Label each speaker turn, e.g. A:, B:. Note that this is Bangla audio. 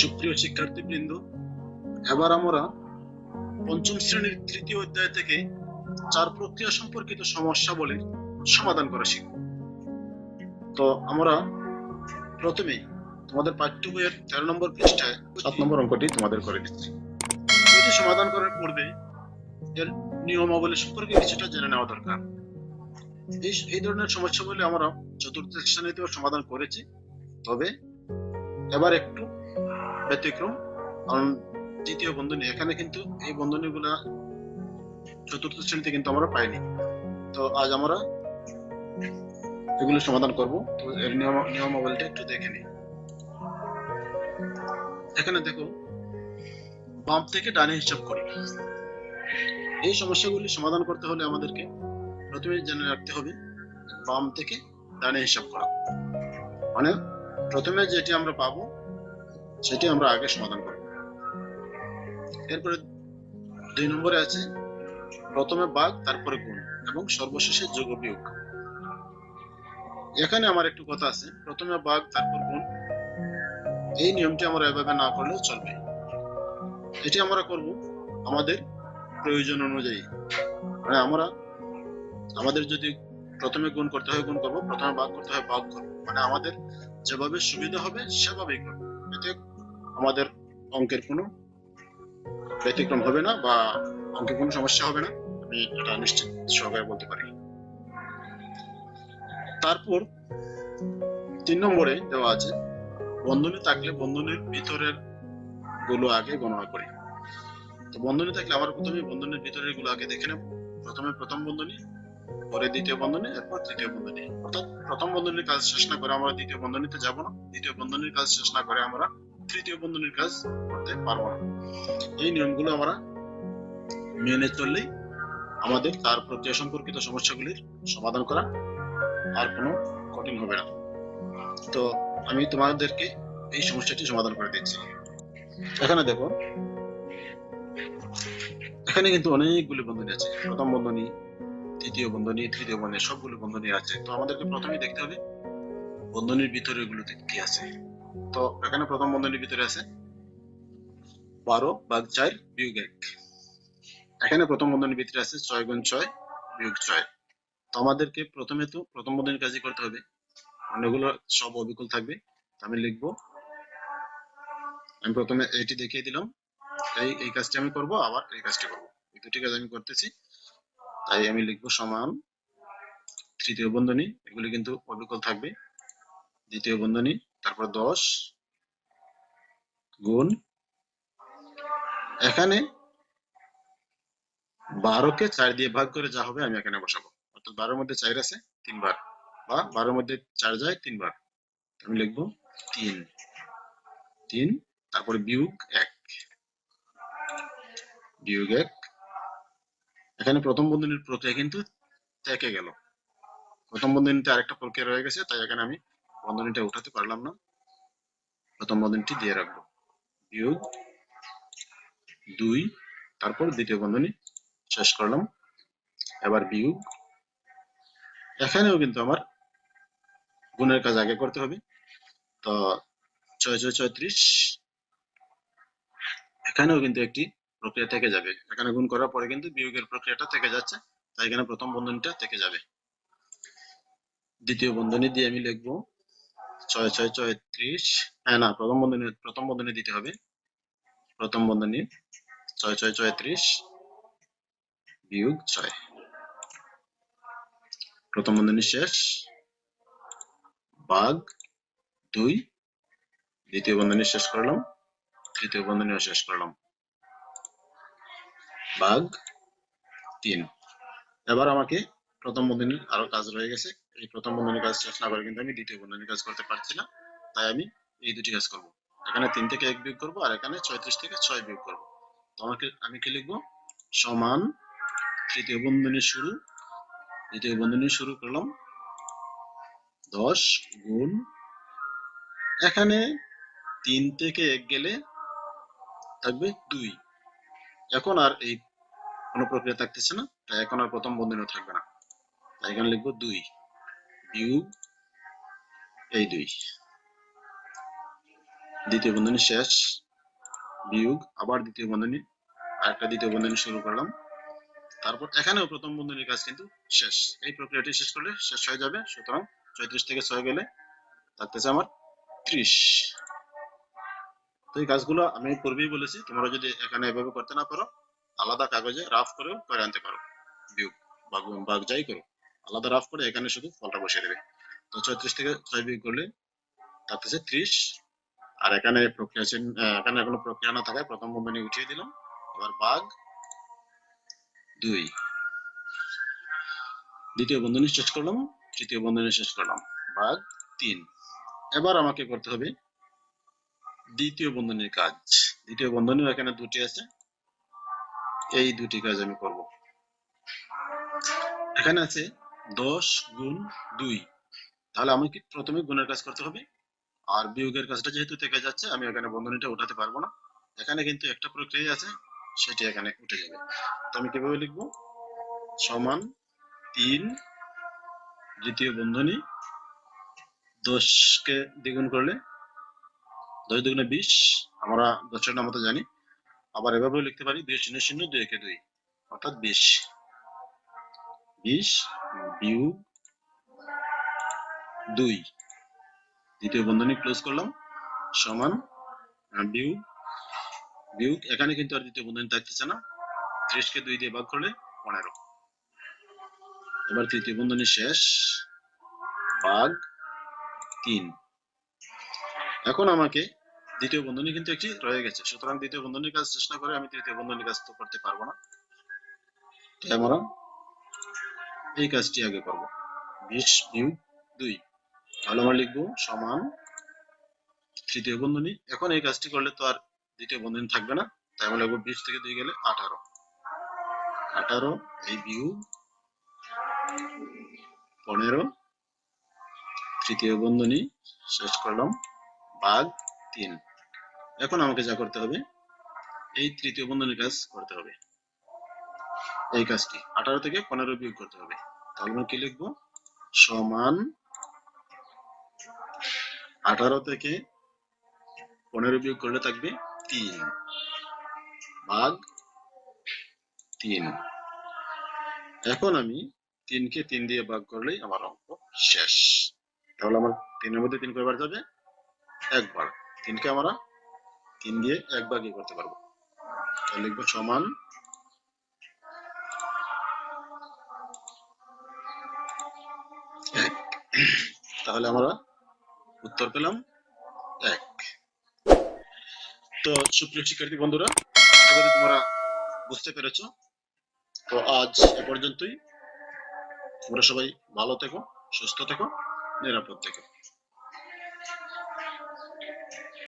A: সুপ্রিয় শিক্ষার্থীবৃন্দ, এবার আমরা পঞ্চম শ্রেণির তৃতীয় অধ্যায় থেকে চার প্রক্রিয়া সম্পর্কিত সমস্যাবলীর সমাধান করা শিখব। তো আমরা প্রথমেই তোমাদের পাঠ্য বইয়ের তেরো নম্বর পৃষ্ঠায় সাত নম্বর অঙ্কটি তোমাদের করে দিচ্ছি। এটি সমাধান করার পূর্বে এর নিয়মাবলী সম্পর্কে কিছুটা জেনে নেওয়া দরকার। এই এই ধরনের সমস্যাগুলি আমরা চতুর্থ শ্রেণীতেও সমাধান করেছি, তবে এবার একটু ব্যতিক্রম। কারণ দ্বিতীয় বন্ধনী, এখানে কিন্তু এই বন্ধনী বন্ধনীগুলা চতুর্থ শ্রেণীতে কিন্তু আমরা পাইনি। তো আজ আমরা এগুলো সমাধান করব। তো এর নিয়ম, নিয়মাবলীটা একটু দেখে নিই। এখানে দেখো, বাম থেকে ডানে হিসাব করি। এই সমস্যাগুলি সমাধান করতে হলে আমাদেরকে প্রথমে জেনে রাখতে হবে, বাম থেকে ডানে হিসাব করা। মানে প্রথমে যেটি আমরা পাবো সেটি আমরা আগে সমাধান করব। এরপরে দুই নম্বরে আছে, প্রথমে বাঘ, তারপরে গুণ এবং সর্বশেষে যোগ বিয়োগ। এখানে আমার একটু কথা আছে, প্রথমে বাঘ, তারপর গুণ। এই নিয়মটি আমরা এভাবে না করলেও চলবে। এটি আমরা করব আমাদের প্রয়োজন অনুযায়ী। মানে আমরা, আমাদের যদি প্রথমে গুণ করতে হয়, গুণ করব, প্রথমে ভাগ করতে হয় ভাগ করব। মানে আমাদের যেভাবে সুবিধা হবে, সেভাবেই করব। এতে আমাদের অঙ্কের কোনো ব্যতিক্রম হবে না বা অঙ্কে কোনো সমস্যা হবে না। আমি এটা নিশ্চিত সহকারে বলতে পারি। তারপর তিন নম্বরে দেওয়া আছে, বন্ধনী থাকলে বন্ধনীর ভিতরেরগুলো আগে গণনা করি। তো বন্ধনী থাকলে আবার প্রথমে বন্ধনীর ভিতরেরগুলো আগে দেখে নেব। প্রথমে প্রথম বন্ধনী, পরে দ্বিতীয় বন্ধনী, এরপর তৃতীয় বন্ধনী। অর্থাৎ প্রথম বন্ধনীর কাজ শেষ না করে আমরা দ্বিতীয় বন্ধনীতে যাব না। দ্বিতীয় বন্ধনীর কাজ শেষ না করে আমরা তৃতীয় বন্ধনীর কাজ করতে পারব না। এই নিয়মগুলো আমরা মেনে চললেই আমাদের তার প্রক্রিয়া সম্পর্কিত সমস্যাগুলির সমাধান করা আর কোনো কঠিন হবে না। তো আমি তোমাদেরকে এই সমস্যাটি সমাধান করে দিচ্ছি। এখানে দেখো, এখানে কিন্তু অনেকগুলি বন্ধনী আছে। প্রথম বন্ধনী, তৃতীয় বন্ধনী তৃতীয় বন্ধনী, সবগুলো বন্ধনী আছে। তো আমাদেরকে প্রথমেই দেখতে হবে বন্ধনীর ভিতরে এগুলোতে কি আছে। তো এখানে প্রথম বন্ধনীর ভিতরে আছে বারো ভাগ চার বিয়োগ এক। এখানে প্রথম বন্ধনীর ভিতরে আছে ছয় গুণ ছয় বিয়োগ ছয়। তো আমাদেরকে প্রথমে তো প্রথম বন্ধনীর কাজই করতে হবে। অন্যগুলো সব অবিকল থাকবে। আমি লিখব। আমি প্রথমে এটি দেখিয়ে দিলাম। এই এই কাজটি আমি করব, আবার এই কাজটি করব। এই দুটি কাজ আমি করতেছি। তাই আমি লিখব সমান তৃতীয় বন্ধনী। এগুলি কিন্তু অবিকল থাকবে। দ্বিতীয় বন্ধনী তারপর দশ, গুণ এখানে বারোকে চার দিয়ে ভাগ করে যা হবে আমি এখানে বসাবো। অর্থাৎ বারোর মধ্যে চার আছে, তিনবার। বা বারোর মধ্যে চার যায় তিনবার। আমি লিখব তিন। তিন, তারপরে বিয়োগ এক। বিয়োগ এক। এখানে প্রথম বন্ধনীর প্রক্রিয়া কিন্তু থেকে গেল। প্রথম বন্ধনীতে আরেকটা প্রক্রিয়া রয়ে গেছে, তাই এখানে আমি বন্ধনীটা উঠাতে পারলাম না। প্রথম বন্ধনীটি দিয়ে রাখব। বিয়োগ দুই, তারপর দ্বিতীয় বন্ধনী শেষ করলাম। এবার বিয়োগ। এখানেও কিন্তু আমার গুণের কাজ আগে করতে হবে। তো ছয় ছয় ছয়ত্রিশ এখানেও কিন্তু একটি প্রক্রিয়া থেকে যাবে। এখানে গুণ করার পরে কিন্তু বিয়োগের প্রক্রিয়াটা থেকে যাচ্ছে। তাই এখানে প্রথম বন্ধনীটা থেকে যাবে। দ্বিতীয় বন্ধনী দিয়ে আমি লিখব ছয় ছয় ছয়ত্রিশ হ্যাঁ না, প্রথম বন্ধনী প্রথম বন্ধনী দিতে হবে। প্রথম বন্ধনী, ছয় ছয় ছয়ত্রিশ বিয়োগ ছয়। প্রথম বন্ধনী শেষ। ভাগ দুই। দ্বিতীয় বন্ধনী শেষ করলাম। তৃতীয় বন্ধনীও শেষ করলাম। ভাগ তিন। এবার আমাকে প্রথম বন্ধনীর আরও কাজ রয়ে গেছে। এই প্রথম বন্ধনীর কাজ শেষ না করে কিন্তু আমি দ্বিতীয় বন্ধনীর কাজ করতে পারছি না। তাই আমি এই দুটি কাজ করব। এখানে তিন থেকে এক বিয়োগ করব আর এখানে ছয়ত্রিশ থেকে ছয় বিয়োগ করব। তো আমাকে, আমি কি লিখব? সমান তৃতীয় বন্ধনী শুরু। দ্বিতীয় বন্ধনী শুরু করলাম দশ গুণ। এখানে তিন থেকে এক গেলে থাকবে দুই। এখন আর এই কোনো প্রক্রিয়া থাকতেছে না। তাই এখন আর প্রথম বন্ধনীও থাকবে না। তাই এখানে লিখব দুই। বিয়োগ এই দুই। দ্বিতীয় বন্ধনী শেষ, বিয়োগ, আবার দ্বিতীয় বন্ধনী, আরেকটা দ্বিতীয় বন্ধনী শুরু করলাম। তারপর এখানেও প্রথম বন্ধনীর কাজ কিন্তু শেষ। এই প্রক্রিয়াটি শেষ করলে শেষ হয়ে যাবে, সুতরাং চৌত্রিশ থেকে ছয় গেলে থাকতেছে আমার ত্রিশ। তো এই কাজগুলো আমি পূর্বেই বলেছি, তোমরা যদি এখানে এভাবে করতে না পারো, আলাদা কাগজে রাফ করেও করে আনতে পারো। বিয়োগ বা যাই করো আলাদা রাফ করে এখানে শুধু ফলটা বসিয়ে দেবে। তো ছয়ত্রিশ থেকে ছয় বিয়োগ করলে থাকতেছে ত্রিশ। আর এখানে প্রক্রিয়া এখানে কোনো প্রক্রিয়া না থাকায় প্রথম বন্ধনী উঠিয়ে দিলাম। এবার বাঘ দুই। দ্বিতীয় শেষ করলাম। তৃতীয় শেষ করলাম। বাঘ তিন। এবার আমাকে করতে হবে দ্বিতীয় বন্ধনীর কাজ। দ্বিতীয় বন্ধনী এখানে দুটি আছে। এই দুটি কাজ আমি করব। এখানে আছে দশ গুণ দুই। তাহলে আমাকে প্রথমে গুণের কাজ করতে হবে। আর বিয়োগের কাজটা যেহেতু থেকে যাচ্ছে, আমি এখানে বন্ধনীটা উঠাতে পারব না। এখানে কিন্তু একটা প্রক্রিয়া আছে, সেটি এখানে উঠে যাবে। তো আমি কীভাবে লিখব? সমান তিন দ্বিতীয় বন্ধনী দশকে দ্বিগুণ করলে দশ দুগুণে বিশ। আমরা দশের নাম মতো জানি। আবার এভাবেও লিখতে পারি, দুই শূন্য শূন্য, দুই একে দুই, অর্থাৎ বিশ। বিশ বিয়োগ দুই। দ্বিতীয় বন্ধনী ক্লোজ করলাম। সমান এখানে কিন্তু আর দ্বিতীয় বন্ধনী থাকতেছে না। ত্রিশকে দুই দিয়ে ভাগ করলে পনেরো। এবার তৃতীয় বন্ধনী শেষ। ভাগ তিন। এখন আমাকে দ্বিতীয় বন্ধনী কিন্তু একটি রয়ে গেছে। সুতরাং দ্বিতীয় বন্ধনীর কাজ চেষ্টা করে আমি তৃতীয় বন্ধনীর কাজ তো করতে পারব না। আমরা এই কাজটি আগে করব। বিশ বিয়োগ দুই। তাহলে আমরা লিখব সমান তৃতীয় বন্ধনী। এখন এই কাজটি করলে তো আর দ্বিতীয় বন্ধনী থাকবে না। তাই আমরা লিখব বিশ থেকে দুই গেলে আঠারো। আঠারো, এই বিয়োগ পনেরো, তৃতীয় বন্ধনী, শেষ করলাম ভাগ তিন। এখন আমাকে যা করতে হবে, এই তৃতীয় বন্ধনীর কাজ করতে হবে। এই কাজটি। আঠারো থেকে পনেরো বিয়োগ করতে হবে। তাহলে আমরা কি লিখব? সমান আঠারো থেকে পনেরো বিয়োগ করলে থাকবে তিন। ভাগ তিন। এখন আমি তিনকে তিন দিয়ে ভাগ করলেই আমার অঙ্ক শেষ। তাহলে আমার তিনের মধ্যে তিন কয়বার যাবে একবার। তিনকে আমরা তিন দিয়ে এক ভাগই করতে পারব। তাহলে লিখব সমান এক তাহলে আমরা উত্তর পেলাম এক। তো সুপ্রিয় শিক্ষার্থী বন্ধুরা তোমরা বুঝতে পেরেছ। তো আজ এ পর্যন্তই। তোমরা সবাই ভালো থেকো, সুস্থ থেকো, নিরাপদ থেকো।